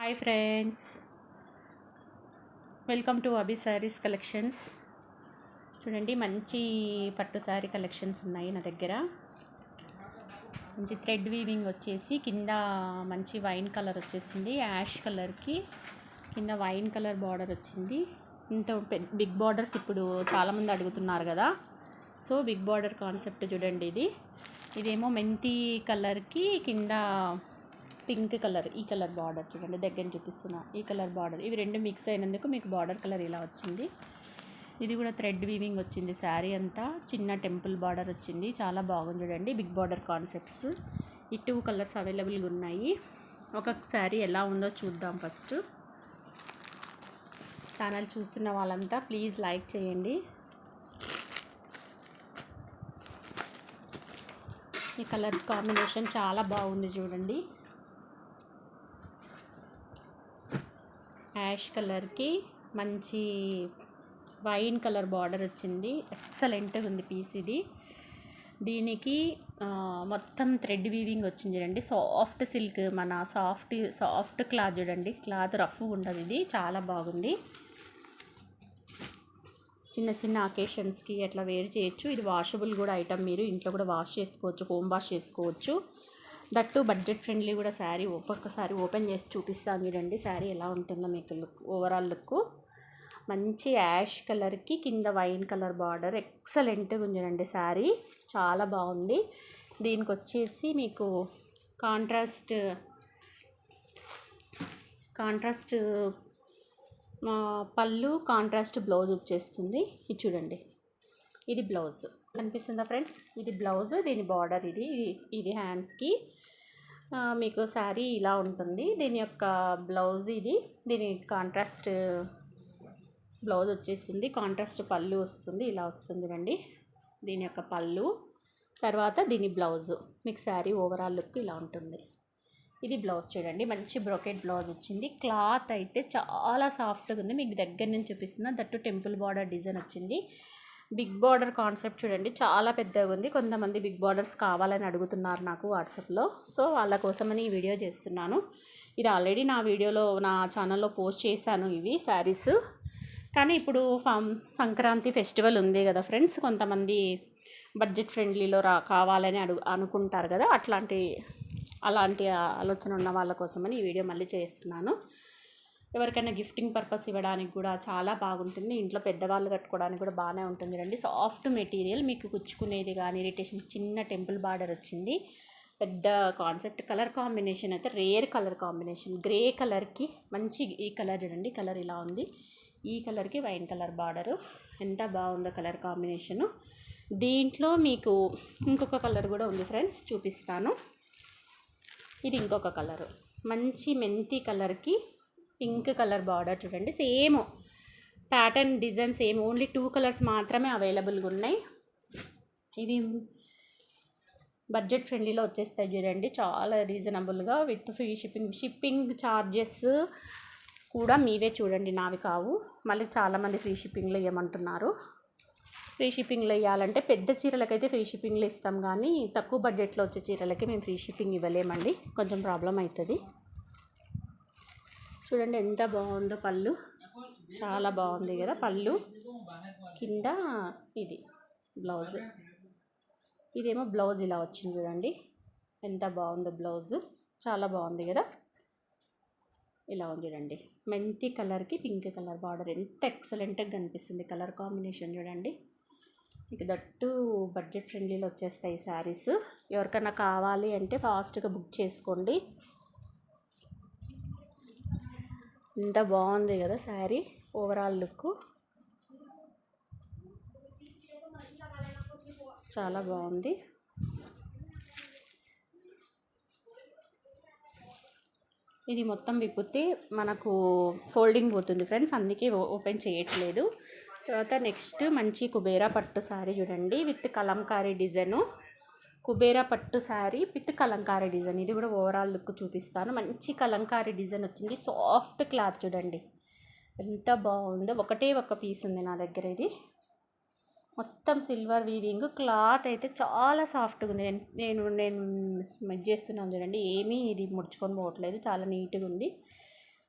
Hi friends welcome to Abhi saris collections చూడండి మంచి పట్టు శారీ కలెక్షన్స్ ఉన్నాయి నా దగ్గర. మంచి థ్రెడ్ వీవింగ్ వచ్చేసి కింద మంచి వైన్ కలర్ వచ్చేసింది. యాష్ కలర్కి కింద వైన్ కలర్ బార్డర్ వచ్చింది. ఇంత పెద్ద బిగ్ బార్డర్స్ ఇప్పుడు చాలామంది అడుగుతున్నారు కదా. సో బిగ్ బార్డర్ కాన్సెప్ట్ చూడండి ఇది. ఇదేమో మెంతి కలర్కి కింద పింక్ కలర్ ఈ కలర్ బార్డర్ చూడండి దగ్గర చూపిస్తున్నా ఈ కలర్ బార్డర్. ఇవి రెండు మిక్స్ అయినందుకు మీకు బార్డర్ కలర్ ఇలా వచ్చింది. ఇది కూడా థ్రెడ్ వీవింగ్ వచ్చింది శారీ అంతా. చిన్న టెంపుల్ బార్డర్ వచ్చింది. చాలా బాగుంది చూడండి బిగ్ బార్డర్ కాన్సెప్ట్స్. ఈ టూ కలర్స్ అవైలబుల్గా ఉన్నాయి. ఒక శారీ ఎలా ఉందో చూద్దాం ఫస్ట్. ఛానల్ చూస్తున్న వాళ్ళంతా ప్లీజ్ లైక్ చేయండి. ఈ కలర్ కాంబినేషన్ చాలా బాగుంది చూడండి. యాష్ కలర్కి మంచి వైన్ కలర్ బార్డర్ వచ్చింది. ఎక్సలెంట్గా ఉంది పీస్ ఇది. దీనికి మొత్తం థ్రెడ్ వీవింగ్ వచ్చింది చూడండి. సాఫ్ట్ సిల్క్ మన సాఫ్ట్ సాఫ్ట్ క్లాత్ చూడండి. క్లాత్ రఫ్ ఉండదు ఇది. చాలా బాగుంది. చిన్న చిన్న అకేషన్స్కి అట్లా వేర్ చేయొచ్చు. ఇది వాషబుల్ కూడా ఐటమ్ మీరు ఇంట్లో కూడా వాష్ చేసుకోవచ్చు హోమ్ వాష్ చేసుకోవచ్చు. దట్టు బడ్జెట్ ఫ్రెండ్లీ కూడా శారీ ఒక్కొక్కసారి ఓపెన్ చేసి చూపిస్తాను చూడండి. శారీ ఎలా ఉంటుందో మీకు లుక్ ఓవరాల్ లుక్. మంచి యాష్ కలర్కి కింద వైన్ కలర్ బార్డర్. ఎక్సలెంట్గా ఉంది చూడండి శారీ. చాలా బాగుంది. దీనికి వచ్చేసి మీకు కాంట్రాస్ట్ కాంట్రాస్ట్ మా పళ్ళు కాంట్రాస్ట్ బ్లౌజ్ వచ్చేస్తుంది. ఇది చూడండి. ఇది బ్లౌజ్. కనిపిస్తుందా ఫ్రెండ్స్? ఇది బ్లౌజ్ దీని బార్డర్ ఇది ఇది- హ్యాండ్స్కి. మీకు శారీ ఇలా ఉంటుంది. దీని యొక్క బ్లౌజ్ ఇది. దీని కాంట్రాస్ట్ బ్లౌజ్ వచ్చేస్తుంది కాంట్రాస్ట్ పళ్ళు వస్తుంది. ఇలా వస్తుంది రండి. దీని యొక్క పళ్ళు. తర్వాత దీని బ్లౌజ్. మీకు శారీ ఓవరాల్ లుక్ ఇలా ఉంటుంది. ఇది బ్లౌజ్ చూడండి. మంచి బ్రోకెట్ బ్లౌజ్ వచ్చింది. క్లాత్ అయితే చాలా సాఫ్ట్గా ఉంది. మీకు దగ్గర నుంచి చూపిస్తున్నా. దట్టు టెంపుల్ బార్డర్ డిజైన్ వచ్చింది. బిగ్ బార్డర్ కాన్సెప్ట్ చూడండి చాలా పెద్దగా ఉంది. కొంతమంది బిగ్ బార్డర్స్ కావాలని అడుగుతున్నారు నాకు వాట్సాప్లో. సో వాళ్ళ కోసమని ఈ వీడియో చేస్తున్నాను. ఇది ఆల్రెడీ నా వీడియోలో నా ఛానల్లో పోస్ట్ చేశాను ఇవి శారీస్. కానీ ఇప్పుడు ఫం సంక్రాంతి ఫెస్టివల్ ఉంది కదా ఫ్రెండ్స్. కొంతమంది బడ్జెట్ ఫ్రెండ్లీలో రా కావాలని అడుగు అనుకుంటారు కదా. అట్లాంటి అలాంటి ఆలోచన ఉన్న వాళ్ళ కోసమని ఈ వీడియో మళ్ళీ చేస్తున్నాను. ఎవరికైనా గిఫ్టింగ్ పర్పస్ ఇవ్వడానికి కూడా చాలా బాగుంటుంది. ఇంట్లో పెద్దవాళ్ళు కట్టుకోవడానికి కూడా బాగానే ఉంటుంది రండి సాఫ్ట్ మెటీరియల్ మీకు కుచ్చుకునేది కానీ ఇరిటేషన్ చిన్న టెంపుల్ బార్డర్ వచ్చింది. పెద్ద కాన్సెప్ట్ కలర్ కాంబినేషన్ అయితే రేర్ కలర్ కాంబినేషన్. గ్రే కలర్కి మంచి ఈ కలర్ చూడండి కలర్ ఇలా ఉంది. ఈ కలర్కి వైన్ కలర్ బార్డరు. ఎంత బాగుందో కలర్ కాంబినేషను. దీంట్లో మీకు ఇంకొక కలర్ కూడా ఉంది ఫ్రెండ్స్ చూపిస్తాను. ఇది ఇంకొక కలరు. మంచి మెంతి కలర్కి పింక్ కలర్ బార్డర్ చూడండి. Same. Pattern design same. Only two colours మాత్రమే అవైలబుల్గా ఉన్నాయి. ఇవి బడ్జెట్ ఫ్రెండ్లీలో వచ్చేస్తాయి చూడండి. చాలా రీజనబుల్గా with free shipping. Shipping charges కూడా మీవే చూడండి. నావి కావు. మళ్ళీ చాలామంది ఫ్రీ షిప్పింగ్లో ఇవ్వమంటున్నారు. ఫ్రీ షిప్పింగ్లో ఇవ్వాలంటే పెద్ద చీరలకైతే ఫ్రీ షిప్పింగ్లో ఇస్తాం కానీ తక్కువ బడ్జెట్లో వచ్చే చీరలకి మేము ఫ్రీ షిప్పింగ్ ఇవ్వలేమండి. కొంచెం ప్రాబ్లం అవుతుంది. చూడండి ఎంత బాగుందో పళ్ళు. చాలా బాగుంది కదా పళ్ళు. కింద ఇది బ్లౌజ్. ఇదేమో బ్లౌజ్ ఇలా వచ్చింది చూడండి. ఎంత బాగుందో బ్లౌజ్. చాలా బాగుంది కదా. ఇలా ఉంది చూడండి. మెంతి కలర్కి పింక్ కలర్ బార్డర్. ఎంత ఎక్సలెంట్గా కనిపిస్తుంది కలర్ కాంబినేషన్ చూడండి. ఇక దట్టు బడ్జెట్ ఫ్రెండ్లీలో వచ్చేస్తాయి శారీస్ ఎవరికైనా కావాలి అంటే ఫాస్ట్గా బుక్ చేసుకోండి. ఇంత బాగుంది కదా శారీ ఓవరాల్ లుక్ చాలా బాగుంది. ఇది మొత్తం విప్పితే మనకు ఫోల్డింగ్ పోతుంది ఫ్రెండ్స్ అందుకే ఓ- ఓపెన్ చేయట్లేదు. తర్వాత నెక్స్ట్ మంచి కుబేరా పట్టు శారీ చూడండి విత్ కలంకారీ డిజైను. కుబేరా పట్టు శారీ విత్ కలంకారీ డిజైన్. ఇది కూడా ఓవరాల్ లుక్ చూపిస్తాను. మంచి కలంకారీ డిజైన్ వచ్చింది. సాఫ్ట్ క్లాత్ చూడండి. ఎంత బాగుందో. ఒకటే ఒక పీస్ ఉంది నా దగ్గర ఇది. మొత్తం సిల్వర్ వీవింగ్ క్లాత్ అయితే చాలా సాఫ్ట్గా ఉంది. నేను నేను నేను చేస్తున్నాను చూడండి. ఏమీ ఇది ముడుచుకొని పోవట్లేదు. చాలా నీట్గా ఉంది.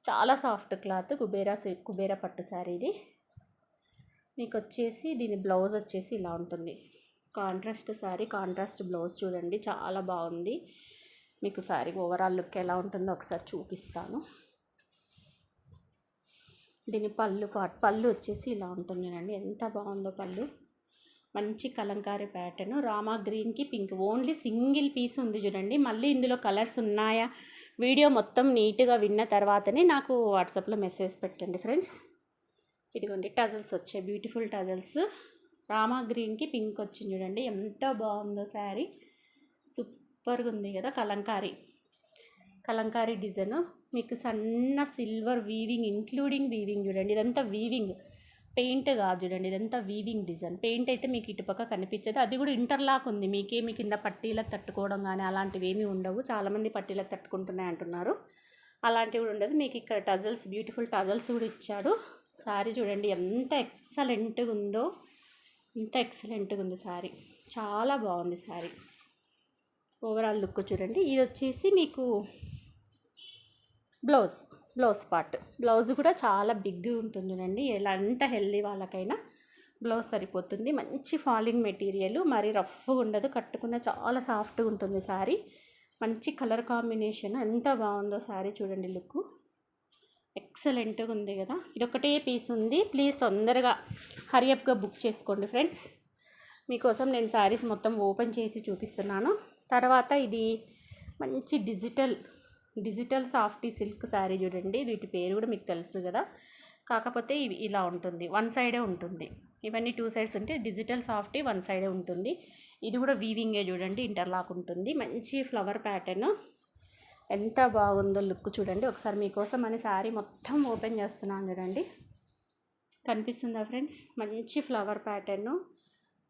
చాలా సాఫ్ట్ క్లాత్ కుబేరా కుబేరా పట్టు శారీ ఇది. మీకు వచ్చేసి దీని బ్లౌజ్ వచ్చేసి ఇలా ఉంటుంది. కాంట్రాస్ట్ శారీ కాంట్రాస్ట్ బ్లౌజ్ చూడండి. చాలా బాగుంది. మీకు శారీ ఓవరాల్ లుక్ ఎలా ఉంటుందో ఒకసారి చూపిస్తాను. దీని పళ్ళు పాట్ పళ్ళు వచ్చేసి ఇలా ఉంటుంది అండి ఎంత బాగుందో పళ్ళు. మంచి కలంకారీ ప్యాటర్న్. రామా గ్రీన్కి పింక్. ఓన్లీ సింగిల్ పీస్ ఉంది చూడండి. మళ్ళీ ఇందులో కలర్స్ ఉన్నాయా? వీడియో మొత్తం నీట్గా విన్న తర్వాతనే నాకు వాట్సాప్లో మెసేజ్ పెట్టండి ఫ్రెండ్స్. ఇదిగోండి టజల్స్ వచ్చాయి. Beautiful tassels. రామా గ్రీన్కి పింక్ వచ్చింది చూడండి. ఎంత బాగుందో శారీ. సూపర్గా ఉంది కదా కలంకారీ. కలంకారీ డిజైన్. మీకు సన్న సిల్వర్ వీవింగ్ ఇంక్లూడింగ్ వీవింగ్ చూడండి. ఇదంతా వీవింగ్. పెయింట్ కాదు చూడండి. ఇదంతా వీవింగ్ డిజైన్. పెయింట్ అయితే మీకు ఇటుపక్క కనిపించదు. అది కూడా ఇంటర్లాక్ ఉంది. మీకేమి కింద పట్టీలకు తట్టుకోవడం కానీ అలాంటివి ఏమీ ఉండవు. చాలామంది పట్టీలకు తట్టుకుంటున్నాయి అంటున్నారు. అలాంటివి కూడా ఉండదు. మీకు ఇక్కడ టజల్స్ బ్యూటిఫుల్ టజల్స్ కూడా ఇచ్చాడు. శారీ చూడండి. ఎంత ఎక్సలెంట్గా ఉందో. ఎంత ఎక్సలెంట్గా ఉంది శారీ. చాలా బాగుంది శారీ. ఓవరాల్ లుక్ చూడండి. ఇది వచ్చేసి మీకు బ్లౌజ్ బ్లౌజ్ పార్ట్. బ్లౌజ్ కూడా చాలా బిగ్ ఉంటుంది చూడండి ఎలా ఎంత హెల్దీ వాళ్ళకైనా బ్లౌజ్ సరిపోతుంది. మంచి ఫాలింగ్ మెటీరియల్ మరి రఫ్గా ఉండదు. కట్టుకున్న చాలా సాఫ్ట్గా ఉంటుంది శారీ. మంచి కలర్ కాంబినేషన్ ఎంత బాగుందో శారీ చూడండి లుక్. ఎక్సలెంట్గా ఉంది కదా. ఇదొక్కటే పీస్ ఉంది. ప్లీజ్ తొందరగా హరియప్గా బుక్ చేసుకోండి ఫ్రెండ్స్ మీకోసం నేను శారీస్ మొత్తం ఓపెన్ చేసి చూపిస్తున్నాను. తర్వాత ఇది మంచి digital digital softy silk sari చూడండి. వీటి పేరు కూడా మీకు తెలుసు కదా. కాకపోతే ఇవి ఇలా ఉంటుంది. వన్ సైడే ఉంటుంది. ఇవన్నీ టూ సైడ్స్ ఉంటే డిజిటల్ సాఫ్టీ వన్ సైడే ఉంటుంది. ఇది కూడా వీవింగే చూడండి. ఇంటర్లాక్ ఉంటుంది. మంచి ఫ్లవర్ ప్యాటర్న్ ఎంత బాగుందో లుక్ చూడండి. ఒకసారి మీకోసం అని శారీ మొత్తం ఓపెన్ చేస్తున్నాను చూడండి. కనిపిస్తుందా ఫ్రెండ్స్? మంచి ఫ్లవర్ ప్యాటర్ను.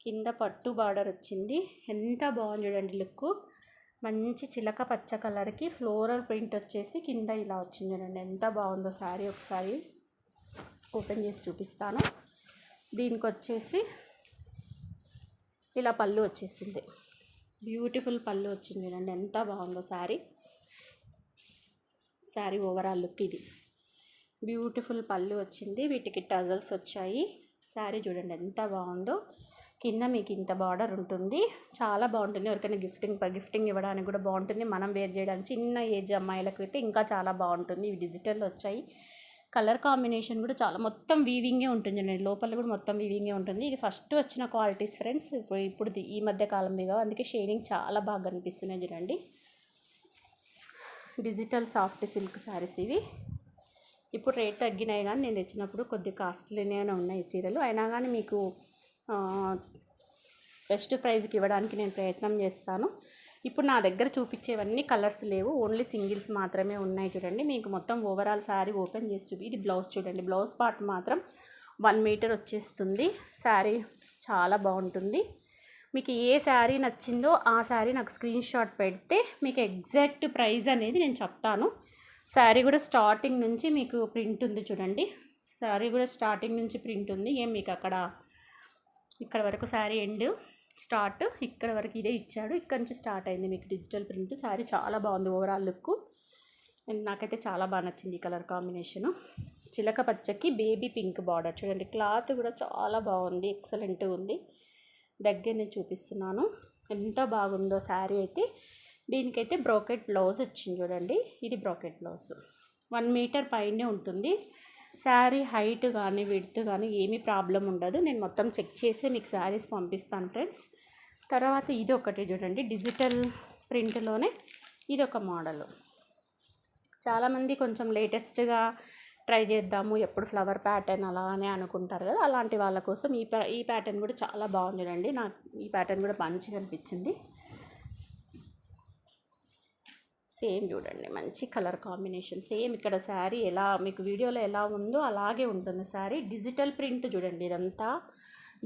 కింద పట్టు బార్డర్ వచ్చింది. ఎంత బాగుంది చూడండి లుక్. మంచి చిలక పచ్చ కలర్కి ఫ్లోరల్ ప్రింట్ వచ్చేసి కింద ఇలా వచ్చింది చూడండి. ఎంత బాగుందో శారీ ఒకసారి ఓపెన్ చేసి చూపిస్తాను. దీనికి వచ్చేసి ఇలా పళ్ళు వచ్చేసింది. బ్యూటిఫుల్ పళ్ళు వచ్చింది చూడండి. ఎంత బాగుందో శారీ శారీ ఓవరాల్ లుక్ ఇది. బ్యూటిఫుల్ పళ్ళు వచ్చింది. వీటికి టజల్స్ వచ్చాయి. శారీ చూడండి ఎంత బాగుందో. కింద మీకు ఇంత బార్డర్ ఉంటుంది. చాలా బాగుంటుంది. ఎవరికైనా గిఫ్టింగ్ గిఫ్టింగ్ ఇవ్వడానికి కూడా బాగుంటుంది. మనం వేర్ చేయడానికి చిన్న ఏజ్ అమ్మాయిలకు అయితే ఇంకా చాలా బాగుంటుంది. ఇవి డిజిటల్ వచ్చాయి. కలర్ కాంబినేషన్ కూడా చాలా మొత్తం వీవింగే ఉంటుంది. నేను లోపల కూడా మొత్తం వీవింగే ఉంటుంది. ఇది ఫస్ట్ వచ్చిన క్వాలిటీస్ ఫ్రెండ్స్. ఇప్పుడు ఈ మధ్య కాలంలో అందుకే షేడింగ్ చాలా బాగా కనిపిస్తున్నాయి చూడండి. డిజిటల్ సాఫ్ట్ సిల్క్ శారీస్ ఇవి. ఇప్పుడు రేట్ తగ్గినాయి కానీ నేను తెచ్చినప్పుడు కొద్ది కాస్ట్లీనే ఉన్నాయి చీరలు. అయినా కానీ మీకు బెస్ట్ ప్రైజ్కి ఇవ్వడానికి నేను ప్రయత్నం చేస్తాను. ఇప్పుడు నా దగ్గర చూపించేవన్నీ కలర్స్ లేవు. ఓన్లీ సింగిల్స్ మాత్రమే ఉన్నాయి చూడండి. మీకు మొత్తం ఓవరాల్ శారీ ఓపెన్ చేసి చూపి ఇది బ్లౌజ్ చూడండి. బ్లౌజ్ పార్ట్ మాత్రం వన్ మీటర్ వచ్చేస్తుంది. శారీ చాలా బాగుంటుంది. మీకు ఏ శారీ నచ్చిందో ఆ శారీ నాకు స్క్రీన్ షాట్ పెడితే మీకు ఎగ్జాక్ట్ ప్రైస్ అనేది నేను చెప్తాను. శారీ కూడా స్టార్టింగ్ నుంచి మీకు ప్రింట్ ఉంది చూడండి. శారీ కూడా స్టార్టింగ్ నుంచి ప్రింట్ ఉంది. ఏం మీకు అక్కడ ఇక్కడ వరకు శారీ ఎండ్ స్టార్ట్ ఇక్కడ వరకు ఇదే ఇచ్చాడు. ఇక్కడ నుంచి స్టార్ట్ అయింది మీకు డిజిటల్ ప్రింట్. శారీ చాలా బాగుంది ఓవరాల్ లుక్. అండ్ నాకైతే చాలా బాగా నచ్చింది ఈ కలర్ కాంబినేషను. చిలక పచ్చకి బేబీ పింక్ బార్డర్. చూడండి క్లాత్ కూడా చాలా బాగుంది. ఎక్సలెంట్ ఉంది. దగ్గర నేను చూపిస్తున్నాను. ఎంత బాగుందో శారీ అయితే దీనికైతే బ్రోకెట్ బ్లౌజ్ వచ్చింది చూడండి. ఇది బ్రోకెట్ బ్లౌజ్. వన్ మీటర్ పైనే ఉంటుంది. శారీ హైట్ కానీ విడ్త్ కానీ ఏమీ ప్రాబ్లం ఉండదు. నేను మొత్తం చెక్ చేసి మీకు శారీస్ పంపిస్తాను ఫ్రెండ్స్. తర్వాత ఇది ఒకటి చూడండి. డిజిటల్ ప్రింట్లోనే ఇది ఒక మోడల్. చాలామంది కొంచెం లేటెస్ట్గా ట్రై చేద్దాము ఎప్పుడు ఫ్లవర్ ప్యాటర్న్ అలా అని అనుకుంటారు కదా అలాంటి వాళ్ళ కోసం ఈ ప్యా ఈ ప్యాటర్న్ కూడా చాలా బాగుంది నాకు ఈ ప్యాటర్న్ కూడా మంచిగా అనిపించింది. సేమ్ చూడండి మంచి కలర్ కాంబినేషన్. సేమ్ ఇక్కడ శారీ ఎలా మీకు వీడియోలో ఎలా ఉందో అలాగే ఉంటుంది శారీ. డిజిటల్ ప్రింట్ చూడండి ఇదంతా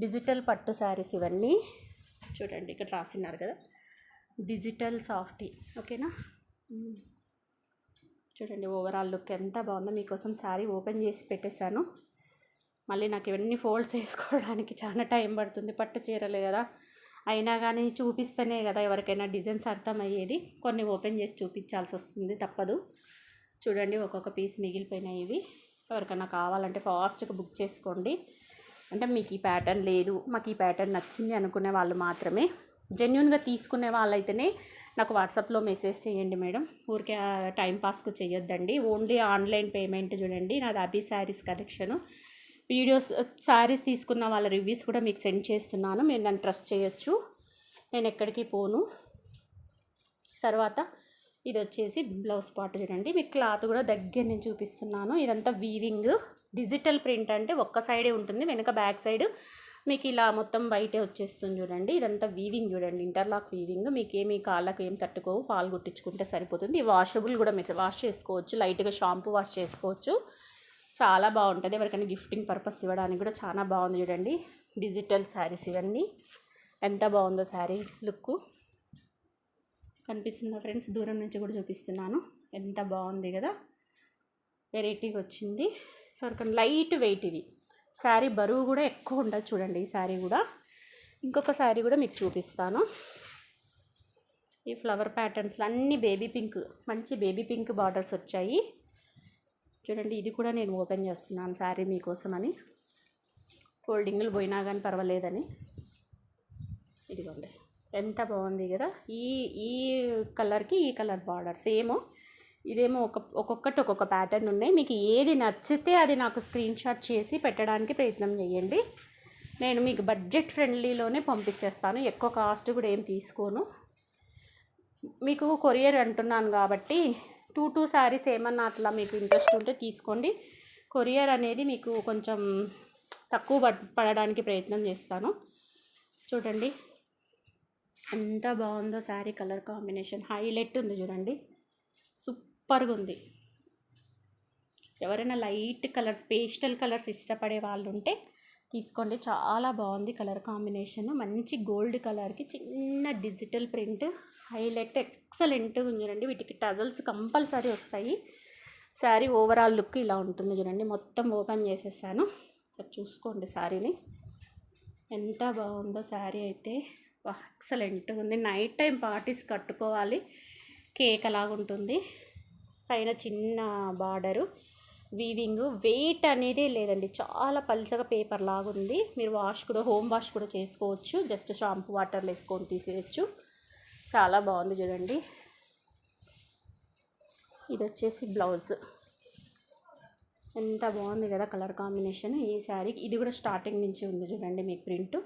డిజిటల్ పట్టు శారీస్ ఇవన్నీ. చూడండి ఇక్కడ రాసినారు కదా. డిజిటల్ సాఫ్టీ ఓకేనా? చూడండి ఓవరాల్ లుక్ ఎంత బాగుందో. మీకోసం శారీ ఓపెన్ చేసి పెట్టేశాను. మళ్ళీ నాకు ఇవన్నీ ఫోల్డ్స్ వేసుకోవడానికి చాలా టైం పడుతుంది. పట్టు చీరలు కదా. అయినా కానీ చూపిస్తేనే కదా ఎవరికైనా డిజైన్స్ అర్థమయ్యేది. కొన్ని ఓపెన్ చేసి చూపించాల్సి వస్తుంది తప్పదు. చూడండి ఒక్కొక్క పీస్ మిగిలిపోయినాయి ఇవి. ఎవరికైనా కావాలంటే ఫాస్ట్గా బుక్ చేసుకోండి. అంటే మీకు ఈ ప్యాటర్న్ లేదు. మాకు ఈ ప్యాటర్న్ నచ్చింది అనుకునే వాళ్ళు మాత్రమే. జెన్యున్గా తీసుకునే వాళ్ళైతేనే నాకు వాట్సాప్లో మెసేజ్ చేయండి మేడం. ఊరికే టైం పాస్కు చేయొద్దండి ఓన్లీ ఆన్లైన్ పేమెంట్ చూడండి. నాది అభి శారీస్ కలెక్షను. వీడియోస్ శారీస్ తీసుకున్న వాళ్ళ రివ్యూస్ కూడా మీకు సెండ్ చేస్తున్నాను. మీరు నన్ను ట్రస్ట్ చేయొచ్చు. నేను ఎక్కడికి పోను. తర్వాత ఇది వచ్చేసి బ్లౌజ్ పార్ట్ చూడండి. మీకు క్లాత్ కూడా దగ్గర నుంచి చూపిస్తున్నాను. ఇదంతా వీవింగ్. డిజిటల్ ప్రింట్ అంటే ఒక్క సైడే ఉంటుంది. వెనుక బ్యాక్ సైడ్ మీకు ఇలా మొత్తం వైటే వచ్చేస్తుంది చూడండి. ఇదంతా వీవింగ్ చూడండి. ఇంటర్లాక్ వీవింగ్ మీకు ఏమి కాళ్ళకు ఏం తట్టుకోవు. ఫాల్ కుట్టించుకుంటే సరిపోతుంది. వాషబుల్ కూడా మీరు వాష్ చేసుకోవచ్చు. లైట్గా షాంపూ వాష్ చేసుకోవచ్చు. చాలా బాగుంటుంది. ఎవరికైనా గిఫ్టింగ్ పర్పస్ ఇవ్వడానికి కూడా చాలా బాగుంది చూడండి. డిజిటల్ శారీస్ ఇవన్నీ. ఎంత బాగుందో శారీ లుక్ కనిపిస్తుందా ఫ్రెండ్స్ దూరం నుంచి కూడా చూపిస్తున్నాను. ఎంత బాగుంది కదా. వెరైటీగా వచ్చింది. ఎవరికైనా లైట్ వెయిట్ ఇవి. శారీ బరువు కూడా ఎక్కువ ఉండదు చూడండి ఈ శారీ కూడా. ఇంకొక శారీ కూడా మీకు చూపిస్తాను. ఈ ఫ్లవర్ ప్యాటర్న్స్లో అన్ని బేబీ పింక్ మంచి బేబీ పింక్ బార్డర్స్ వచ్చాయి. చూడండి ఇది కూడా నేను ఓపెన్ చేస్తున్నాను శారీ మీకోసమని. ఫోల్డింగ్లు పోయినా కానీ పర్వాలేదని. ఇదిగోండి ఎంత బాగుంది కదా. ఈ ఈ కలర్కి ఈ కలర్ బార్డర్ సేమ్ ఇదేమో ఒక ఒక్కొక్కటి ఒక్కొక్క ప్యాటర్న్ ఉన్నాయి. మీకు ఏది నచ్చితే అది నాకు స్క్రీన్ షాట్ చేసి పెట్టడానికి ప్రయత్నం చేయండి. నేను మీకు బడ్జెట్ ఫ్రెండ్లీలోనే పంపించేస్తాను. ఎక్కువ కాస్ట్ కూడా ఏం తీసుకోను. మీకు కొరియర్ అంటున్నాను కాబట్టి టూ టూ శారీస్ ఏమన్నా అట్లా మీకు ఇంట్రెస్ట్ ఉంటే తీసుకోండి. కొరియర్ అనేది మీకు కొంచెం తక్కువ పడడానికి ప్రయత్నం చేస్తాను. చూడండి. ఎంత బాగుందో శారీ కలర్ కాంబినేషన్ హైలైట్ ఉంది చూడండి. సూపర్గా ఉంది ఎవరైనా లైట్ కలర్స్ పేస్టల్ కలర్స్ ఇష్టపడే వాళ్ళు ఉంటే తీసుకోండి. చాలా బాగుంది కలర్ కాంబినేషన్. మంచి గోల్డ్ కలర్కి చిన్న డిజిటల్ ప్రింట్. హైలైట్ ఎక్సలెంట్గా చూడండి. వీటికి టజల్స్ కంపల్సరీ వస్తాయి. శారీ ఓవరాల్ లుక్ ఇలా ఉంటుంది చూడండి. మొత్తం ఓపెన్ చేసేసాను. సరే చూసుకోండి శారీని. ఎంత బాగుందో శారీ అయితే. ఎక్సలెంట్గా ఉంది. నైట్ టైం పార్టీస్ కట్టుకోవాలి. కేక్ అలాగుంటుంది. పైన చిన్న బార్డరు వీవింగ్. వెయిట్ అనేది లేదండి. చాలా పల్చగా పేపర్ లాగుంది. మీరు వాష్ కూడా హోమ్ వాష్ కూడా చేసుకోవచ్చు. జస్ట్ షాంపూ వాటర్లో వేసుకొని తీసేయచ్చు. చాలా బాగుంది చూడండి. ఇది వచ్చేసి బ్లౌజ్. ఎంత బాగుంది కదా కలర్ కాంబినేషన్. ఈ శారీ ఇది కూడా స్టార్టింగ్ నుంచి ఉంది చూడండి మీకు ప్రింట్.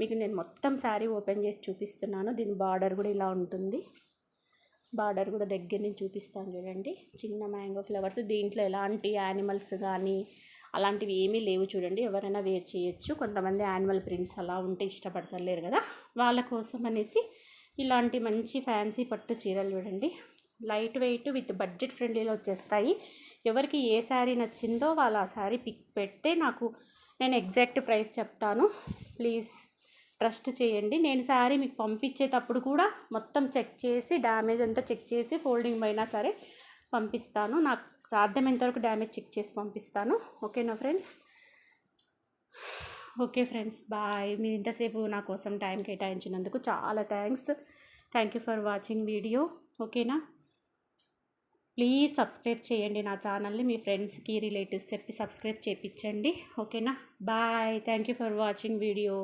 మీకు నేను మొత్తం శారీ ఓపెన్ చేసి చూపిస్తున్నాను. దీని బార్డర్ కూడా ఇలా ఉంటుంది. బార్డర్ కూడా దగ్గర నుంచి చూపిస్తాను చూడండి. చిన్న మ్యాంగో ఫ్లవర్స్ దీంట్లో ఎలాంటి యానిమల్స్ కానీ అలాంటివి ఏమీ లేవు చూడండి. ఎవరైనా వేర్ చేయొచ్చు. కొంతమంది యానిమల్ ప్రింట్స్ అలా ఉంటే ఇష్టపడతలేరు కదా. వాళ్ళ కోసం అనేసి ఇలాంటి మంచి ఫ్యాన్సీ పట్టు చీరలు చూడండి. లైట్ వెయిట్ విత్ బడ్జెట్ ఫ్రెండ్లీలో వచ్చేస్తాయి. ఎవరికి ఏ శారీ నచ్చిందో వాళ్ళు ఆ శారీ పిక్ పెడితే నాకు నేను ఎగ్జాక్ట్ ప్రైస్ చెప్తాను. ప్లీజ్ ట్రస్ట్ చేయండి. నేను శారీ మీకు పంపించేటప్పుడు కూడా మొత్తం చెక్ చేసి డ్యామేజ్ అంతా చెక్ చేసి ఫోల్డింగ్ అయినా సరే పంపిస్తాను. నాకు సాధ్యమైనంత వరకు డ్యామేజ్ చెక్ చేసి పంపిస్తాను. ఓకేనా ఫ్రెండ్స్? Okay friends bye. మీరు ఇంతసేపు నా కోసం టైం కేటాయించినందుకు చాలా thanks. Thank you for watching video. ఓకేనా? ప్లీజ్ సబ్స్క్రైబ్ చేయండి నా ఛానల్ని. మీ ఫ్రెండ్స్కి రిలేటివ్స్ చెప్పి సబ్స్క్రైబ్ చేయించండి ఓకేనా? Bye. Thank you for watching video.